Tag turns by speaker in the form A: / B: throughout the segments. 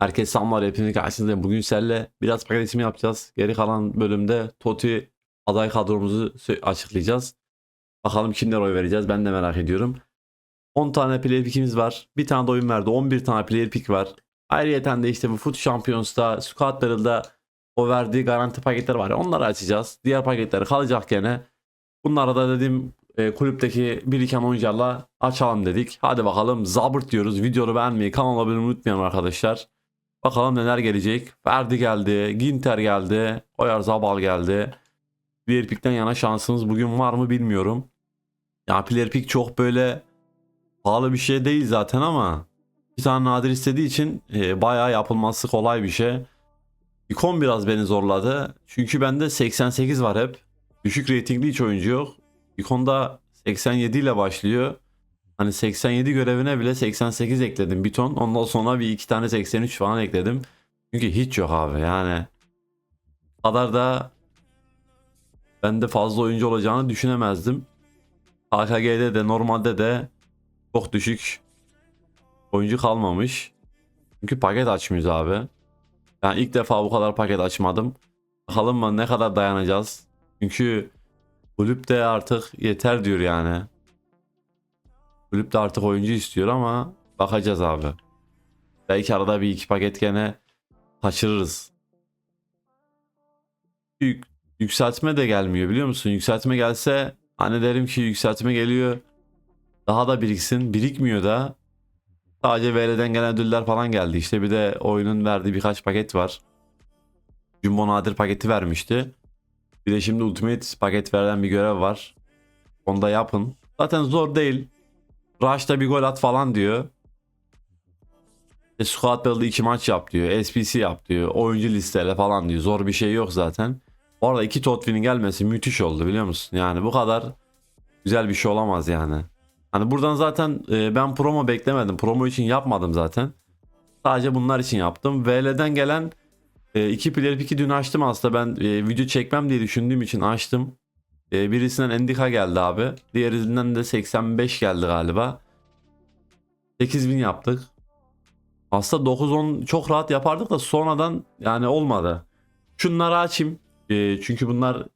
A: Herkes samlar hepiniz karşınızdayım. Bugün Sel'le biraz ismi yapacağız. Geri kalan bölümde Toti aday kadromuzu açıklayacağız. Bakalım kimler oy vereceğiz ben de merak ediyorum. 10 tane player pick'imiz var. Bir tane de oyun verdi. 11 tane player pick var. Ayrıyeten de işte bu Foot Champions'ta, Squad Battle'da o verdiği garanti paketler var onları açacağız. Diğer paketler kalacak gene. Bunlara da dediğim e, kulüpteki biriken oyuncularla açalım dedik. Hadi bakalım zabırt diyoruz. Videoyu beğenmeyi, kanala abone olmayı unutmayın arkadaşlar. Bakalım neler gelecek. Ferdi geldi, Ginter geldi, Oyar Zabal geldi. Player Pick'ten yana şansınız bugün var mı bilmiyorum. Ya Player Pick çok böyle pahalı bir şey değil zaten ama bir tane nadir istediği için e, bayağı yapılması kolay bir şey. İkon biraz beni zorladı. Çünkü bende 88 var hep. Düşük reytingli hiç oyuncu yok. İkonda 87 ile başlıyor. Hani 87 görevine bile 88 ekledim bir ton. Ondan sonra bir iki tane 83 falan ekledim. Çünkü hiç yok abi yani. Kadar da bende fazla oyuncu olacağını düşünemezdim. AKG'de de normalde de çok düşük oyuncu kalmamış. Çünkü paket açmıyoruz abi. Ben ilk defa bu kadar paket açmadım. Bakalım mı ne kadar dayanacağız. Çünkü kulüp de artık yeter diyor yani. Kulüp de artık oyuncu istiyor ama bakacağız abi. Belki arada bir iki paket gene kaçırırız. Yük, yükseltme de gelmiyor biliyor musun? Yükseltme gelse hani derim ki yükseltme geliyor. Daha da biriksin. Birikmiyor da. Sadece VL'den gelen ödüller falan geldi. İşte bir de oyunun verdiği birkaç paket var. Jumbo Nadir paketi vermişti. Bir de şimdi Ultimate paket veren bir görev var. Onu da yapın. Zaten zor değil. Rush'ta bir gol at falan diyor. E, Squad Battle'da iki maç yap diyor. SPC yap diyor. Oyuncu listeyle falan diyor. Zor bir şey yok zaten. Orada iki Totvin'in gelmesi müthiş oldu biliyor musun? Yani bu kadar güzel bir şey olamaz yani. Hani buradan zaten e, ben promo beklemedim. Promo için yapmadım zaten. Sadece bunlar için yaptım. VL'den gelen e, iki player pick'i dün açtım aslında. Ben e, video çekmem diye düşündüğüm için açtım. E, birisinden Endika geldi abi. Diğerinden de 85 geldi galiba. 8000 yaptık. Aslında 9-10 çok rahat yapardık da sonradan yani olmadı. Şunları açayım. E, çünkü bunlar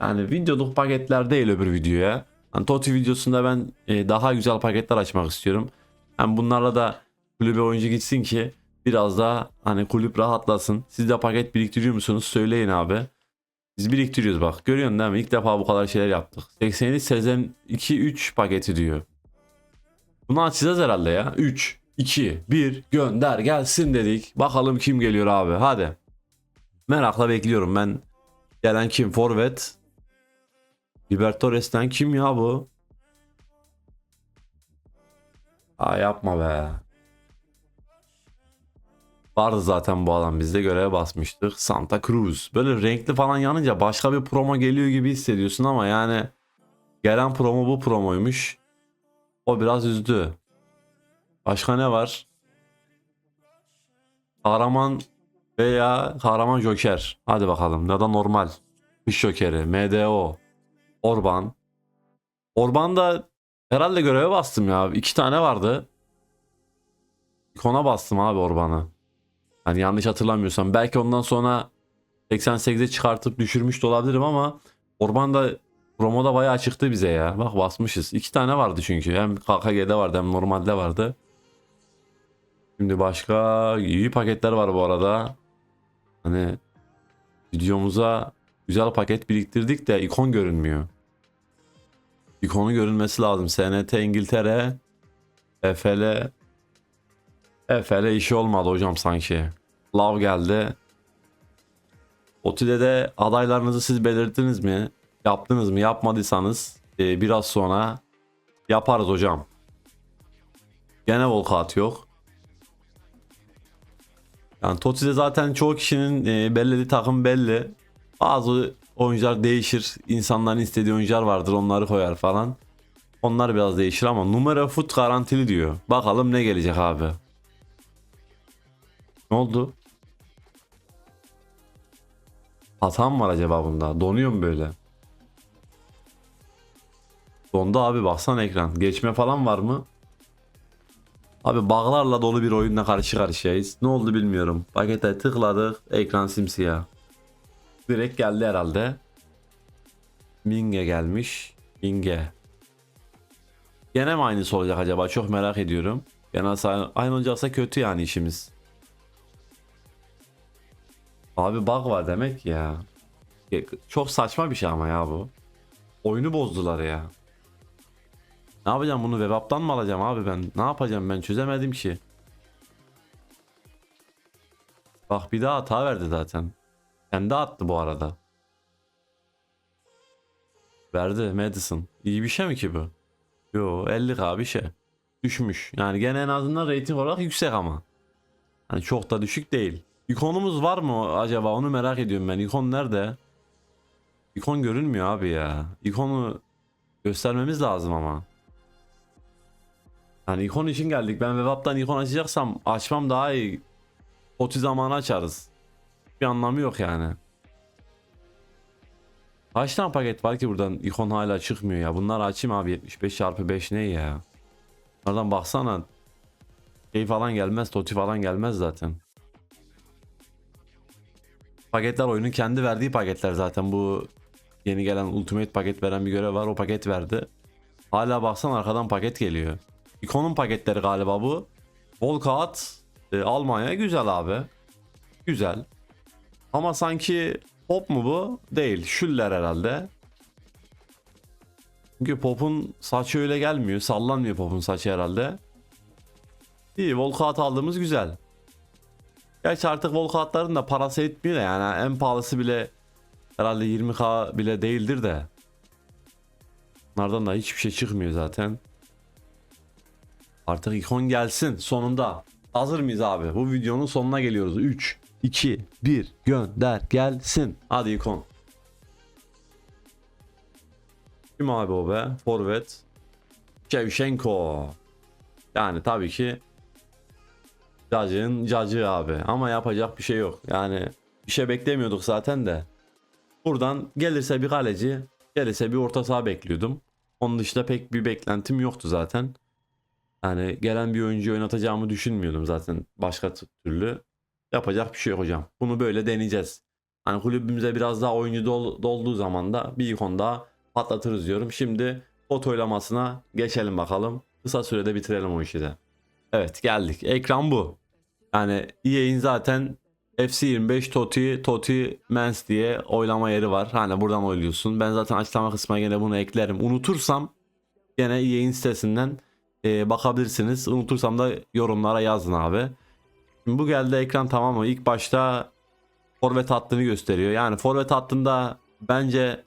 A: yani videoluk paketler değil öbür videoya. Hani Toti videosunda ben e, daha güzel paketler açmak istiyorum. Hem bunlarla da kulübe oyuncu gitsin ki biraz daha hani kulüp rahatlasın. Siz de paket biriktiriyor musunuz? Söyleyin abi. Biz biriktiriyoruz bak. Görüyorsun değil mi? İlk defa bu kadar şeyler yaptık. 87 Sezen 2-3 paketi diyor. Bunu açacağız herhalde ya. 3, 2, 1 gönder gelsin dedik. Bakalım kim geliyor abi. Hadi. Merakla bekliyorum ben. Gelen kim? Forvet. Libertores'ten kim ya bu? Aa yapma be. Vardı zaten bu adam bizde göreve basmıştık. Santa Cruz. Böyle renkli falan yanınca başka bir promo geliyor gibi hissediyorsun ama yani gelen promo bu promoymuş. O biraz üzdü. Başka ne var? Kahraman veya kahraman Joker. Hadi bakalım. Ya da normal. Kış Joker'i. MDO. Orban. Orban da herhalde göreve bastım ya. İki tane vardı. İkona bastım abi Orban'ı. Hani yanlış hatırlamıyorsam. Belki ondan sonra 88'e çıkartıp düşürmüş de olabilirim ama Orban da promoda bayağı çıktı bize ya. Bak basmışız. İki tane vardı çünkü. Hem KKG'de vardı hem normalde vardı. Şimdi başka iyi paketler var bu arada. Hani videomuza güzel paket biriktirdik de ikon görünmüyor. İkonu görünmesi lazım. SNT İngiltere EFL EFL işi olmadı hocam sanki. Lav geldi. Otide de adaylarınızı siz belirttiniz mi? Yaptınız mı? Yapmadıysanız e, biraz sonra yaparız hocam. Gene volkat yok. Yani Toti'de zaten çoğu kişinin e, belirlediği takım belli. Bazı oyuncular değişir. İnsanların istediği oyuncular vardır onları koyar falan. Onlar biraz değişir ama numara fut garantili diyor. Bakalım ne gelecek abi. Ne oldu? Hata mı var acaba bunda? Donuyor mu böyle? Dondu abi baksana ekran. Geçme falan var mı? Abi bağlarla dolu bir oyunla karşı karşıyayız. Ne oldu bilmiyorum. Pakete tıkladık. Ekran simsiyah. Direkt geldi herhalde. Minge gelmiş. Minge. Gene mi aynısı olacak acaba? Çok merak ediyorum. Gene aynı olacaksa kötü yani işimiz. Abi bug var demek ya. Çok saçma bir şey ama ya bu. Oyunu bozdular ya. Ne yapacağım bunu web app'tan mı alacağım abi ben? Ne yapacağım ben çözemedim ki. Bak bir daha hata verdi zaten. Kendi attı bu arada. Verdi Madison. İyi bir şey mi ki bu? Yo 50k bir şey. Düşmüş. Yani gene en azından rating olarak yüksek ama. Hani çok da düşük değil. İkonumuz var mı acaba onu merak ediyorum ben. İkon nerede? İkon görünmüyor abi ya. İkonu göstermemiz lazım ama. Hani ikon için geldik. Ben web app'tan ikon açacaksam açmam daha iyi. Oti zamanı açarız. Bir anlamı yok yani. Kaç tane paket var ki buradan ikon hala çıkmıyor ya. Bunları açayım abi 75 çarpı 5 ne ya? Oradan baksana. Şey falan gelmez, toti falan gelmez zaten. Paketler oyunun kendi verdiği paketler zaten bu yeni gelen Ultimate paket veren bir görev var o paket verdi. Hala baksan arkadan paket geliyor. İkonun paketleri galiba bu. Volkat e, Almanya güzel abi. Güzel. Ama sanki pop mu bu? Değil. Şüller herhalde. Çünkü pop'un saçı öyle gelmiyor. Sallanmıyor pop'un saçı herhalde. İyi Volkat aldığımız güzel. Gerçi artık Volkatların da parası etmiyor yani en pahalısı bile herhalde 20k bile değildir de. Bunlardan da hiçbir şey çıkmıyor zaten. Artık ikon gelsin sonunda. Hazır mıyız abi? Bu videonun sonuna geliyoruz. 3, 2, 1 gönder gelsin. Hadi ikon. Kim abi o be? Forvet. Shevchenko. Yani tabii ki Cacığın cacığı abi. Ama yapacak bir şey yok. Yani bir şey beklemiyorduk zaten de. Buradan gelirse bir kaleci, gelirse bir orta saha bekliyordum. Onun dışında pek bir beklentim yoktu zaten. Yani gelen bir oyuncu oynatacağımı düşünmüyordum zaten başka türlü. Yapacak bir şey yok hocam. Bunu böyle deneyeceğiz. Hani kulübümüze biraz daha oyuncu dol- dolduğu zaman da bir ikon daha patlatırız diyorum. Şimdi pot oylamasına geçelim bakalım. Kısa sürede bitirelim o işi de. Evet geldik. Ekran bu. Yani EA'in zaten FC25 Toti, Toti Mens diye oylama yeri var. Hani buradan oyluyorsun. Ben zaten açıklama kısmına gene bunu eklerim. Unutursam gene EA'in sitesinden e, bakabilirsiniz. Unutursam da yorumlara yazın abi. Şimdi bu geldi ekran tamam mı? İlk başta forvet hattını gösteriyor. Yani forvet hattında bence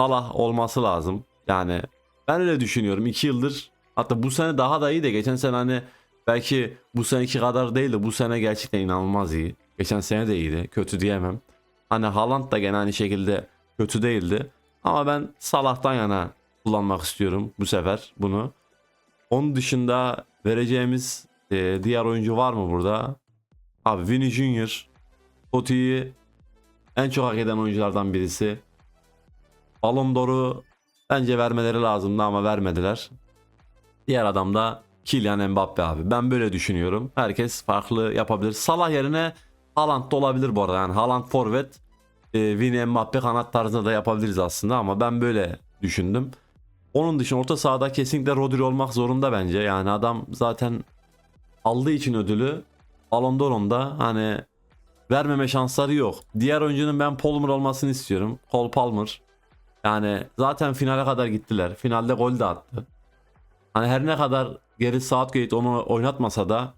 A: Salah olması lazım. Yani ben öyle düşünüyorum. 2 yıldır hatta bu sene daha da iyi de geçen sene hani belki bu seneki kadar değil de bu sene gerçekten inanılmaz iyi. Geçen sene de iyiydi. Kötü diyemem. Hani Haaland da gene aynı şekilde kötü değildi. Ama ben Salah'tan yana kullanmak istiyorum bu sefer bunu. Onun dışında vereceğimiz e, diğer oyuncu var mı burada? Abi Vini Junior Toti'yi en çok hak eden oyunculardan birisi. Ballon d'Or'u bence vermeleri lazımdı ama vermediler. Diğer adam da Kylian Mbappe abi. Ben böyle düşünüyorum. Herkes farklı yapabilir. Salah yerine Haaland da olabilir bu arada. Yani Haaland forvet, e, Vini Mbappe kanat tarzında da yapabiliriz aslında ama ben böyle düşündüm. Onun dışında orta sahada kesinlikle Rodri olmak zorunda bence. Yani adam zaten aldığı için ödülü Ballon d'Or'unda hani vermeme şansları yok. Diğer oyuncunun ben Palmer olmasını istiyorum. Cole Palmer. Yani zaten finale kadar gittiler. Finalde gol de attı. Hani her ne kadar Gary Southgate onu oynatmasa da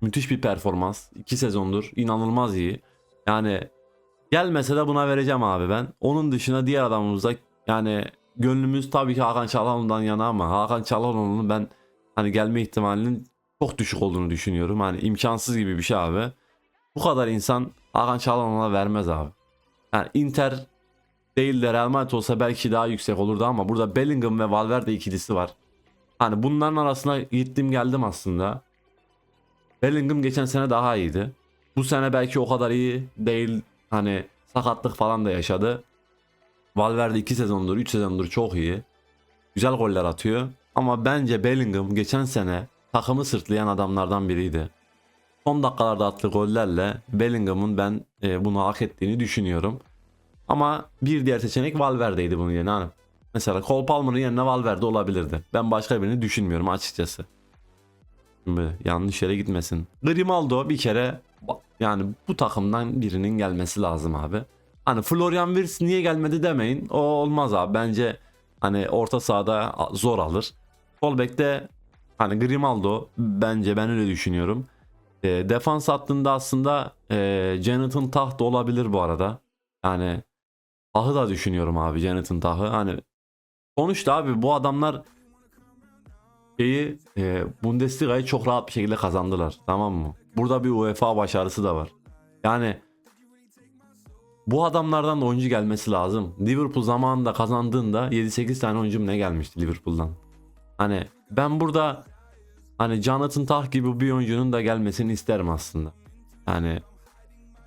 A: müthiş bir performans. 2 sezondur inanılmaz iyi. Yani gelmese de buna vereceğim abi ben. Onun dışında diğer adamımızda yani gönlümüz tabii ki Hakan Çalhanoğlu'ndan yana ama Hakan Çalhanoğlu'nun ben hani gelme ihtimalinin çok düşük olduğunu düşünüyorum. Hani imkansız gibi bir şey abi. Bu kadar insan Hakan Çalhanoğlu'na vermez abi. Yani Inter değil de Real Madrid olsa belki daha yüksek olurdu ama burada Bellingham ve Valverde ikilisi var. Hani bunların arasına gittim geldim aslında. Bellingham geçen sene daha iyiydi. Bu sene belki o kadar iyi değil. Hani sakatlık falan da yaşadı. Valverde 2 sezondur, 3 sezondur çok iyi. Güzel goller atıyor. Ama bence Bellingham geçen sene takımı sırtlayan adamlardan biriydi. Son dakikalarda attığı gollerle Bellingham'ın ben e, bunu hak ettiğini düşünüyorum. Ama bir diğer seçenek Valverde'ydi bunun yerine. Hani mesela Cole Palmer'ın yerine Valverde olabilirdi. Ben başka birini düşünmüyorum açıkçası. Şimdi yanlış yere gitmesin. Grimaldo bir kere yani bu takımdan birinin gelmesi lazım abi. Hani Florian Wirtz niye gelmedi demeyin. O olmaz abi. Bence hani orta sahada zor alır. Sol bekte hani Grimaldo bence ben öyle düşünüyorum. E, defans hattında aslında e, Jonathan Tah da olabilir bu arada. Yani Tah'ı da düşünüyorum abi Jonathan Tah'ı. Hani sonuçta abi bu adamlar şeyi e, Bundesliga'yı çok rahat bir şekilde kazandılar. Tamam mı? Burada bir UEFA başarısı da var. Yani bu adamlardan da oyuncu gelmesi lazım. Liverpool zamanında kazandığında 7-8 tane oyuncu mu ne gelmişti Liverpool'dan. Hani ben burada hani Jonathan Tah gibi bir oyuncunun da gelmesini isterim aslında. Yani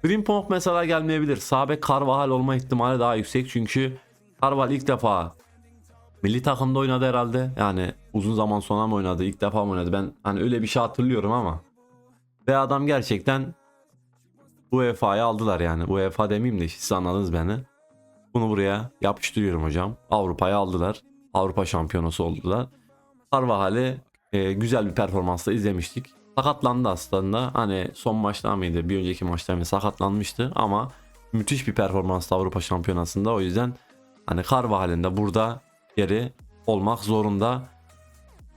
A: Frimpong mesela gelmeyebilir. Sabek Carvajal olma ihtimali daha yüksek çünkü Carvajal ilk defa milli takımda oynadı herhalde. Yani uzun zaman sonra mı oynadı, ilk defa mı oynadı? Ben hani öyle bir şey hatırlıyorum ama. Ve adam gerçekten UEFA'ya aldılar yani. UEFA demeyeyim de siz anladınız beni. Bunu buraya yapıştırıyorum hocam. Avrupa'ya aldılar. Avrupa şampiyonası oldular. Carvajal'i e, güzel bir performansla izlemiştik. Sakatlandı aslında. Hani son maçta mıydı? Bir önceki maçta mıydı? Sakatlanmıştı ama müthiş bir performansla Avrupa şampiyonasında. O yüzden hani Carvajal'in de burada yeri olmak zorunda.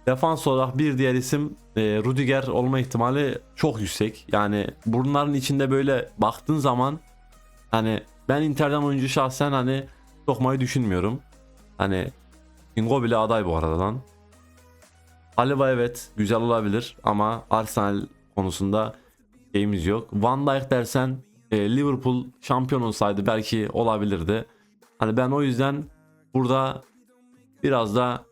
A: Defans olarak bir diğer isim e, Rudiger olma ihtimali çok yüksek. Yani bunların içinde böyle baktığın zaman hani ben Inter'den oyuncu şahsen hani sokmayı düşünmüyorum. Hani Ingo bile aday bu arada lan. Aleva evet güzel olabilir ama Arsenal konusunda şeyimiz yok. Van Dijk dersen e, Liverpool şampiyon olsaydı belki olabilirdi. Hani ben o yüzden burada biraz da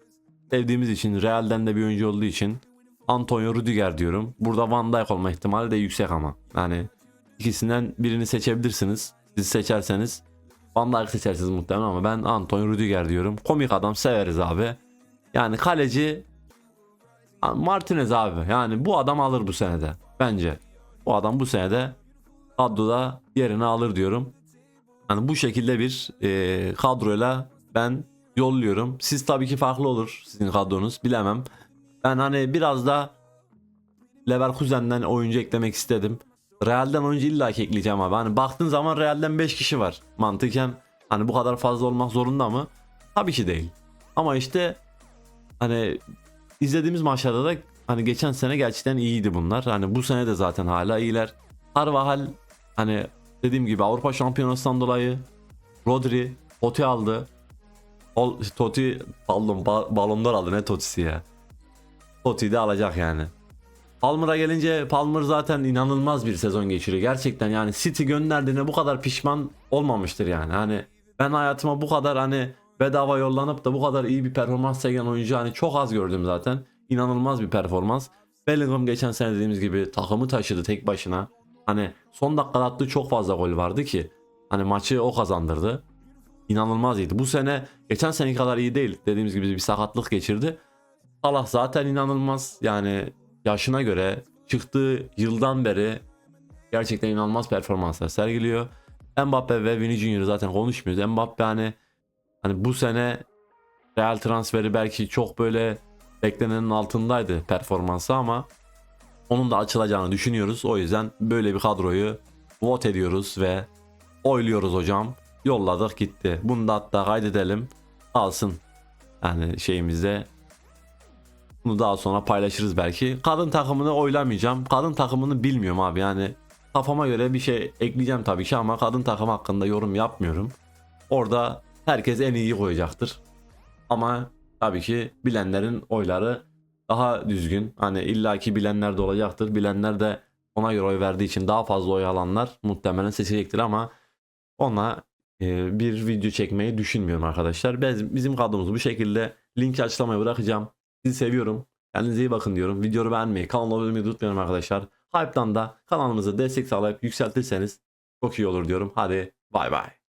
A: sevdiğimiz için Real'den de bir oyuncu olduğu için Antonio Rudiger diyorum. Burada Van Dijk olma ihtimali de yüksek ama. Yani ikisinden birini seçebilirsiniz. Siz seçerseniz Van Dijk seçersiniz muhtemelen ama ben Antonio Rudiger diyorum. Komik adam severiz abi. Yani kaleci Martinez abi. Yani bu adam alır bu senede. Bence. Bu adam bu senede kadroda yerini alır diyorum. Yani bu şekilde bir e, kadroyla ben yolluyorum. Siz tabii ki farklı olur sizin kadronuz bilemem. Ben hani biraz da Leverkusen'den oyuncu eklemek istedim. Real'den oyuncu illa ki ekleyeceğim abi. Hani baktığın zaman Real'den 5 kişi var. Mantıken hani bu kadar fazla olmak zorunda mı? Tabii ki değil. Ama işte hani izlediğimiz maçlarda da hani geçen sene gerçekten iyiydi bunlar. Hani bu sene de zaten hala iyiler. Carvajal hani dediğim gibi Avrupa Şampiyonası'ndan dolayı Rodri Totti aldı. Ol, Totti pardon ba, aldı ne Totti'si ya. Totti de alacak yani. Palmer'a gelince Palmer zaten inanılmaz bir sezon geçiriyor. Gerçekten yani City gönderdiğine bu kadar pişman olmamıştır yani. Hani ben hayatıma bu kadar hani bedava yollanıp da bu kadar iyi bir performans sergileyen oyuncu hani çok az gördüm zaten. İnanılmaz bir performans. Bellingham geçen sene dediğimiz gibi takımı taşıdı tek başına. Hani son dakikada attığı çok fazla gol vardı ki hani maçı o kazandırdı. İnanılmaz iyiydi. Bu sene geçen seneki kadar iyi değil. Dediğimiz gibi bir sakatlık geçirdi. Salah zaten inanılmaz. Yani yaşına göre çıktığı yıldan beri gerçekten inanılmaz performanslar sergiliyor. Mbappe ve Vini Junior zaten konuşmuyoruz. Mbappe hani hani bu sene Real transferi belki çok böyle beklenenin altındaydı performansı ama onun da açılacağını düşünüyoruz. O yüzden böyle bir kadroyu vote ediyoruz ve oyluyoruz hocam. Yolladık gitti. Bunu da hatta kaydedelim. Alsın. Yani şeyimizde bunu daha sonra paylaşırız belki. Kadın takımını oylamayacağım. Kadın takımını bilmiyorum abi. Yani kafama göre bir şey ekleyeceğim tabii ki ama kadın takım hakkında yorum yapmıyorum. Orada herkes en iyi koyacaktır. Ama tabii ki bilenlerin oyları daha düzgün. Hani illaki bilenler de olacaktır. Bilenler de ona göre oy verdiği için daha fazla oy alanlar muhtemelen seçecektir ama ona e, bir video çekmeyi düşünmüyorum arkadaşlar. Biz, bizim kadromuz bu şekilde. Linki açıklamaya bırakacağım. Sizi seviyorum. Kendinize iyi bakın diyorum. Videoyu beğenmeyi, kanala abone olmayı unutmayın arkadaşlar. Hype'dan da kanalımıza destek sağlayıp yükseltirseniz çok iyi olur diyorum. Hadi bay bay.